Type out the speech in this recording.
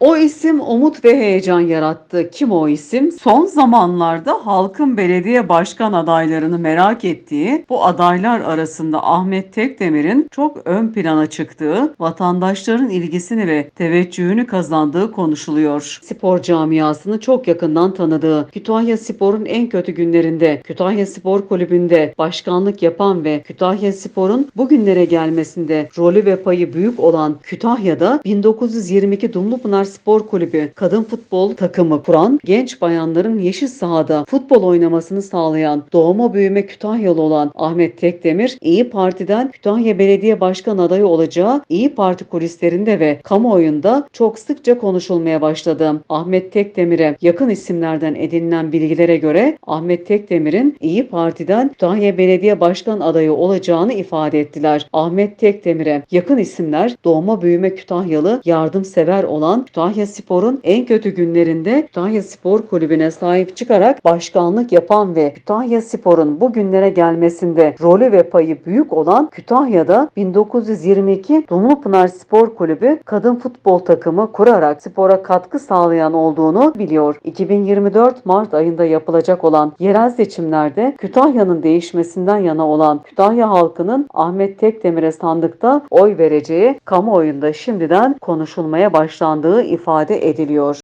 O isim umut ve heyecan yarattı. Kim o isim? Son zamanlarda halkın belediye başkan adaylarını merak ettiği bu adaylar arasında Ahmet Tekdemir'in çok ön plana çıktığı, vatandaşların ilgisini ve teveccühünü kazandığı konuşuluyor. Spor camiasını çok yakından tanıdığı, Kütahya Spor'un en kötü günlerinde Kütahya Spor Kulübü'nde başkanlık yapan ve Kütahya Spor'un bugünlere gelmesinde rolü ve payı büyük olan Kütahya'da 1922 Dumlupınar Spor Kulübü kadın futbol takımı kuran, genç bayanların yeşil sahada futbol oynamasını sağlayan, doğma büyüme Kütahyalı olan Ahmet Tekdemir, İyi Parti'den Kütahya Belediye Başkan adayı olacağı İyi Parti kulislerinde ve kamuoyunda çok sıkça konuşulmaya başladı. Ahmet Tekdemir'e yakın isimlerden edinilen bilgilere göre Ahmet Tekdemir'in İyi Parti'den Kütahya Belediye Başkan adayı olacağını ifade ettiler. Ahmet Tekdemir'e yakın isimler doğma büyüme Kütahyalı yardımsever olan Kütahya Spor'un en kötü günlerinde Kütahya Spor Kulübü'ne sahip çıkarak başkanlık yapan ve Kütahya Spor'un bu günlere gelmesinde rolü ve payı büyük olan Kütahya'da 1922 Dumlupınar Spor Kulübü kadın futbol takımı kurarak spora katkı sağlayan olduğunu biliyor. 2024 Mart ayında yapılacak olan yerel seçimlerde Kütahya'nın değişmesinden yana olan Kütahya halkının Ahmet Tekdemir'e sandıkta oy vereceği kamuoyunda şimdiden konuşulmaya başlandığı ifade ediliyor.